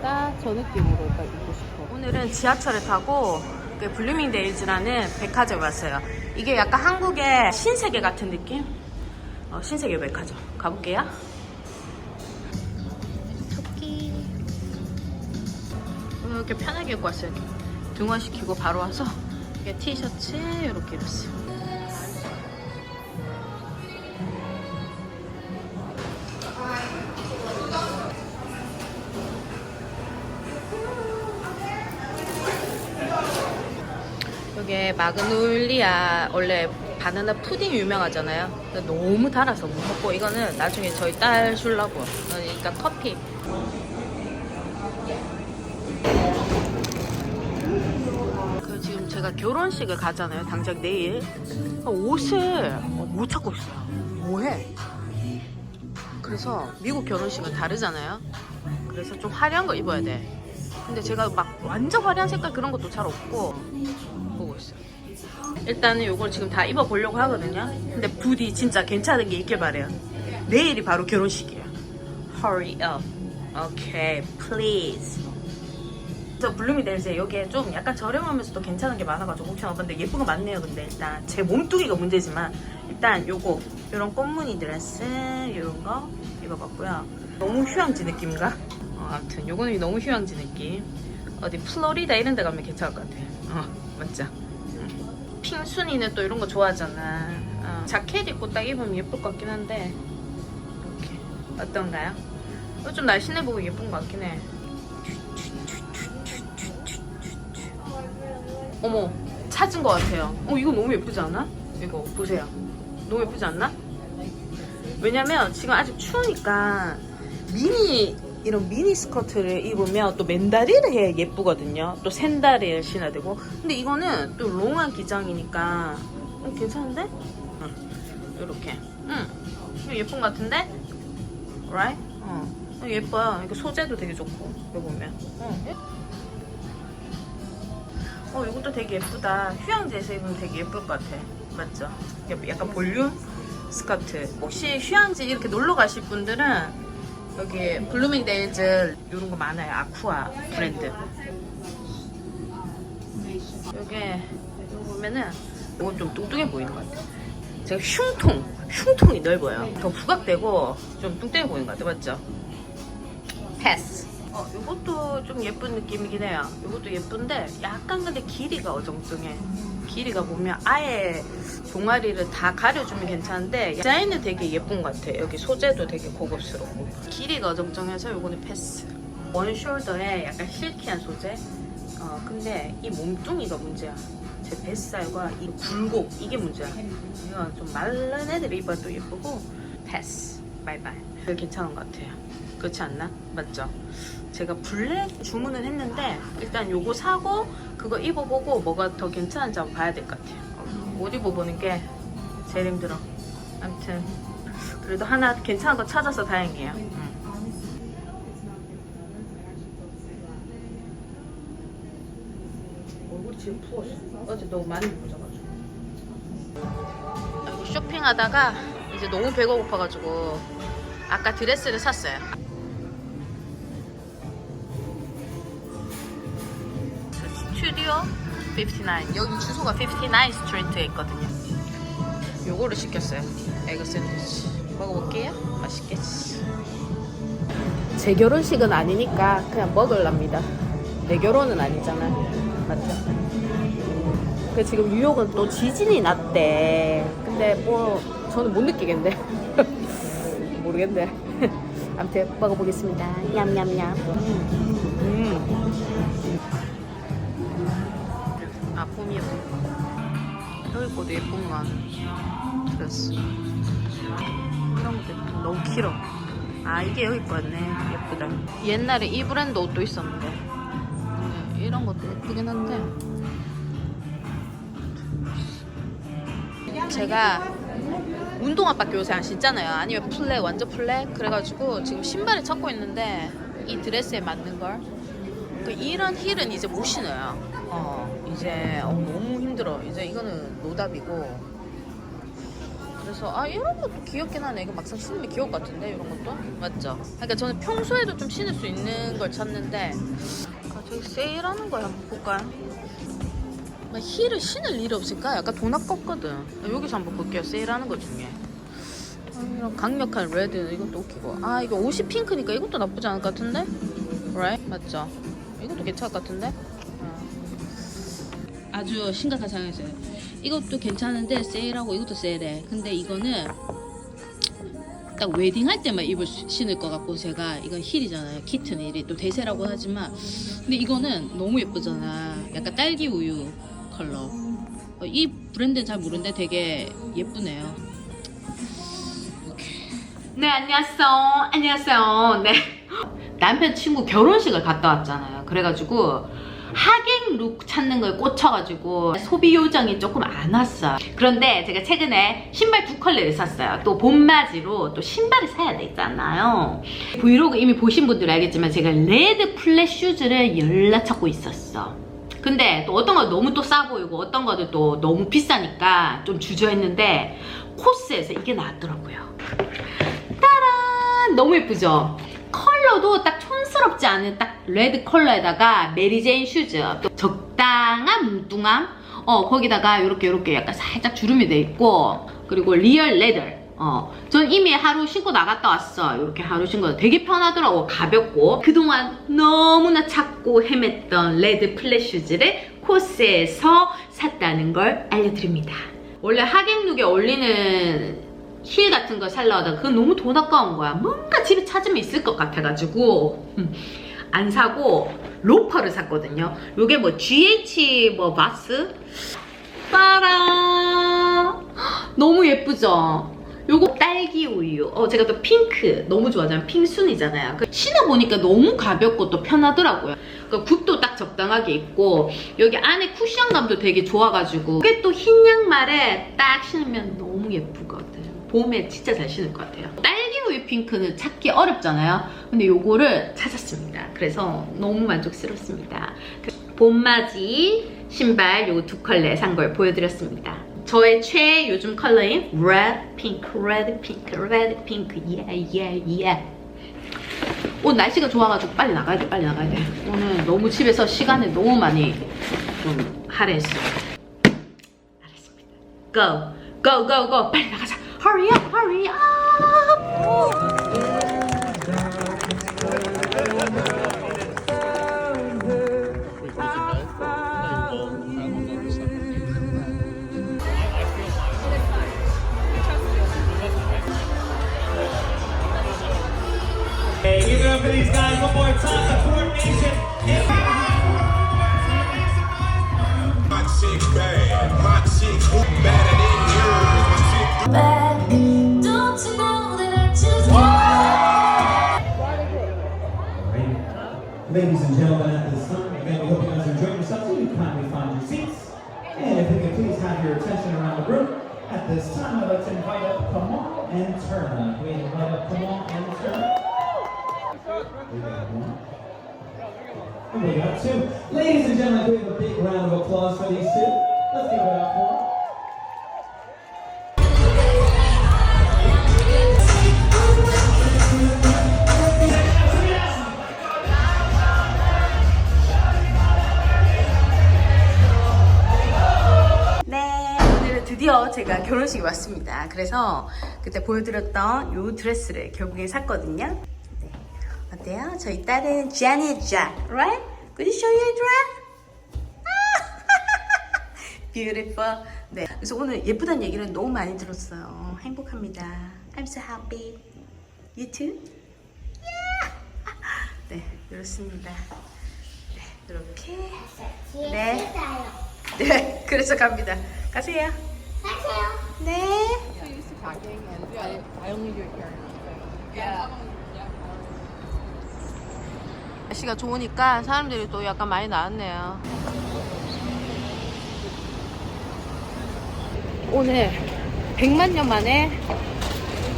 딱저 느낌으로 딱 입고 싶어. 오늘은 지하철을 타고 그 블루밍데일즈라는 백화점에 왔어요. 이게 약간 한국의 신세계 같은 느낌? 어, 신세계 백화점. 가볼게요. 토끼. 이렇게 편하게 입고 왔어요. 등원시키고 바로 와서 이게 티셔츠 이렇게 입었어요. 여기 마그놀리아 원래 바나나 푸딩 유명하잖아요. 너무 달아서 못 먹고 이거는 나중에 저희 딸 주려고. 그러니까 커피. 그 지금 제가 결혼식을 가잖아요. 당장 내일. 옷을 어, 못 찾고 있어요. 뭐해? 그래서 미국 결혼식은 다르잖아요. 그래서 좀 화려한 거 입어야 돼. 근데 제가 막 완전 화려한 색깔 그런 것도 잘 없고 있어요. 일단은 이걸 지금 다 입어보려고 하거든요. 근데 부디 진짜 괜찮은 게 있길 바래요. 내일이 바로 결혼식이에요. Hurry up. Okay, please. 저 블루미델즈에 여기에 좀 약간 저렴하면서도 괜찮은 게 많아가지고 혹시나 근데 예쁜 거 많네요. 근데 일단 제 몸뚱이가 문제지만 일단 요거 이런 꽃무늬 드레스 이런 거 입어봤고요. 너무 휴양지 느낌인가? 어, 아무튼 요거는 너무 휴양지 느낌. 어디 플로리다 이런 데 가면 괜찮을 것 같아요. 어, 맞죠? 응. 핑순이는 또 이런 거 좋아하잖아. 어, 자켓 입고 딱 입으면 예쁠 것 같긴 한데 이렇게 어떤가요? 어, 좀 날씬해 보고 예쁜 것 같긴 해. 어머 찾은 것 같아요. 어 이거 너무 예쁘지 않아? 이거 보세요. 너무 예쁘지 않나? 왜냐면 지금 아직 추우니까 미니 이런 미니 스커트를 입으면 또 맨다리를 해야 예쁘거든요. 또 샌다리를 신어야 되고. 근데 이거는 또 롱한 기장이니까 어, 괜찮은데? 응. 이렇게. 응. 이거 예쁜 것 같은데? right? 어. 어, 예뻐요. 이거 소재도 되게 좋고. 이거 보면. 어. 예? 어, 이것도 되게 예쁘다. 휴양지에서 입으면 되게 예쁠 것 같아. 맞죠? 약- 약간 볼륨 스커트. 혹시 휴양지 이렇게 놀러 가실 분들은 여기 블루밍데일즈 이런 거 많아요. 아쿠아 브랜드. 여기 보면은 이건 좀 뚱뚱해 보이는 것 같아. 제가 흉통, 흉통이 넓어요. 더 부각되고 좀 뚱뚱해 보이는 것 같아. 맞죠? 패스. 어, 이것도 좀 예쁜 느낌이긴 해요. 이것도 예쁜데 약간 근데 길이가 어정쩡해. 길이가 보면 아예 종아리를 다 가려주면 괜찮은데 디자인은 되게 예쁜 것 같아. 여기 소재도 되게 고급스럽고. 길이가 어정쩡해서 이거는 패스. 원 숄더에 약간 실키한 소재. 어, 근데 이 몸뚱이가 문제야. 제 뱃살과 이 굴곡 이게 문제야. 이건 좀 마른 애들이 입어도 예쁘고 패스. 바이바이. 이거 괜찮은 것 같아요. 그렇지 않나? 맞죠? 제가 블랙 주문을 했는데 일단 요거 사고 그거 입어보고 뭐가 더 괜찮은지 한번 봐야 될 것 같아요. 어, 옷 입어보는 게 제일 힘들어. 아무튼 그래도 하나 괜찮은 거 찾아서 다행이에요. 음. 얼굴이 지금 부었어. 어제 너무 많이 부어져가지고. 쇼핑하다가 이제 너무 배가 고파가지고 아까 드레스를 샀어요. 스튜디오? 59 여기 주소가 59 스트리트에 있거든요. 요거를 시켰어요. 에그 샌드위치. 먹어볼게요. 맛있겠지? 제 결혼식은 아니니까 그냥 먹을랍니다. 내 결혼은 아니잖아. 맞죠? 그 지금 뉴욕은 또 지진이 났대. 근데 뭐 저는 못 느끼겠네. 모르겠네. 아무튼 먹어보겠습니다. 냠냠냠. 음. 봄이요 여기 것도 예쁜만 드레스 이런 것도 예쁜 너무 길어. 아 이게 여기 거였네. 예쁘다. 옛날에 이 브랜드 옷도 있었는데. 근데 이런 것도 예쁘긴 한데. 제가 운동화밖에 요새 안 신잖아요. 아니면 플랫 완전 플랫 그래가지고 지금 신발을 찾고 있는데 이 드레스에 맞는 걸 그 이런 힐은 이제 못 신어요. 어, 이제 어, 너무 힘들어. 이제 이거는 노답이고 그래서 아 이런 것도 귀엽긴 하네. 이거 막상 신으면 귀여울 것 같은데 이런 것도 맞죠? 그러니까 저는 평소에도 좀 신을 수 있는 걸 찾는데 아 저기 세일하는 거 한번 볼까요? 막 힐을 신을 일이 없을까? 약간 돈 아깝거든. 여기서 한번 볼게요. 세일하는 것 중에. 아, 이런 강력한 레드 이것도 웃기고. 아 이거 옷이 핑크니까 이것도 나쁘지 않을 것 같은데? right? 맞죠? 이것도 괜찮을 것 같은데? 어. 아주 심각한 상황이었어요. 이것도 괜찮은데 세일하고 이것도 세일해. 근데 이거는 딱 웨딩 할 때만 입을 수- 신을 것 같고 제가 이건 힐이잖아요. 키트는 이게 또 대세라고 하지만 근데 이거는 너무 예쁘잖아. 약간 딸기 우유 컬러. 어, 이 브랜드는 잘 모르는데 되게 예쁘네요. 네 안녕하세요. 안녕하세요. 네 남편 친구 결혼식을 갔다 왔잖아요. 그래가지고 하객 룩 찾는 거에 꽂혀가지고 소비 요정이 조금 안 왔어. 그런데 제가 최근에 신발 두 컬레를 샀어요. 또 봄맞이로 또 신발을 사야 되잖아요. 브이로그 이미 보신 분들 알겠지만 제가 레드 플랫 슈즈를 열라 찾고 있었어. 근데 또 어떤 거 너무 또 싸 보이고 어떤 것들 또 너무 비싸니까 좀 주저했는데 코스에서 이게 나왔더라고요. 따란! 너무 예쁘죠? 컬러도 딱 촌스럽지 않은 딱 레드 컬러에다가 메리제인 슈즈 또 적당한 뭉뚱함 어 거기다가 이렇게 이렇게 약간 살짝 주름이 돼 있고 그리고 리얼 레더 어, 전 이미 하루 신고 나갔다 왔어. 이렇게 하루 신고 되게 편하더라고. 가볍고. 그동안 너무나 찾고 헤맸던 레드 플랫 슈즈를 코스에서 샀다는 걸 알려드립니다. 원래 하객룩에 어울리는 힐 같은 거 살려 하다가 그건 너무 돈 아까운 거야. 뭔가 집에 찾으면 있을 것 같아가지고 음, 안 사고 로퍼를 샀거든요. 요게 뭐 GH 뭐 바스 빠라 너무 예쁘죠? 요거 딸기 우유. 어, 제가 또 핑크 너무 좋아하잖아요. 핑순이잖아요. 그 신어보니까 너무 가볍고 또 편하더라고요. 그 굽도 딱 적당하게 있고 여기 안에 쿠션감도 되게 좋아가지고 이게 또 흰 양말에 딱 신으면 너무 예쁘거든. 봄에 진짜 잘 신을 것 같아요. 딸기 우유 핑크는 찾기 어렵잖아요. 근데 요거를 찾았습니다. 그래서 너무 만족스럽습니다. 그 봄맞이 신발 요두 컬레 산걸 보여드렸습니다. 저의 최애 요즘 컬러인 red pink, red pink, red pink, yeah, yeah, yeah. 오늘 날씨가 좋아가지고 빨리 나가야 돼, 빨리 나가야 돼. 오늘 너무 집에서 시간을 너무 많이 좀 할애했어요. 알았습니다. Go, go, go, go. 빨리 나가자. Hurry up, hurry up. Hey, give it up for these guys one more time. The coordination. Ladies and gentlemen, at this time, again, we hope you guys are enjoyed yourselves. You can kindly find your seats. And if we could please have your attention around the room. At this time, I'd like to invite up Kamal and Turner. We invite up Kamal and Turner? We got two. Ladies and gentlemen, we have a big round of applause for these two? Let's give it up for them. 드디어 제가 결혼식에 왔습니다. 그래서 그때 보여드렸던 이 드레스를 결국에 샀거든요. 네. 어때요? 저희 딸은 자니자, right? Could you show your dress? Beautiful. 네. 그래서 오늘 예쁘다는 얘기를 너무 많이 들었어요. 행복합니다. I'm so happy. You too? Yeah. 네, 이렇습니다. 네, 이렇게. 네. 네, 그래서 갑니다. 가세요. 네. 날씨가 좋으니까 사람들이 또 약간 많이 나왔네요. 오늘 100만 년 만에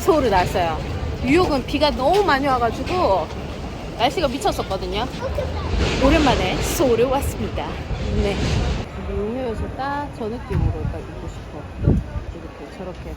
서울을 나왔어요. 뉴욕은 비가 너무 많이 와가지고 날씨가 미쳤었거든요. 오랜만에 서울에 왔습니다. 네. 용해에서 딱 저 느낌으로 딱 입고 싶어. 이렇게 저렇게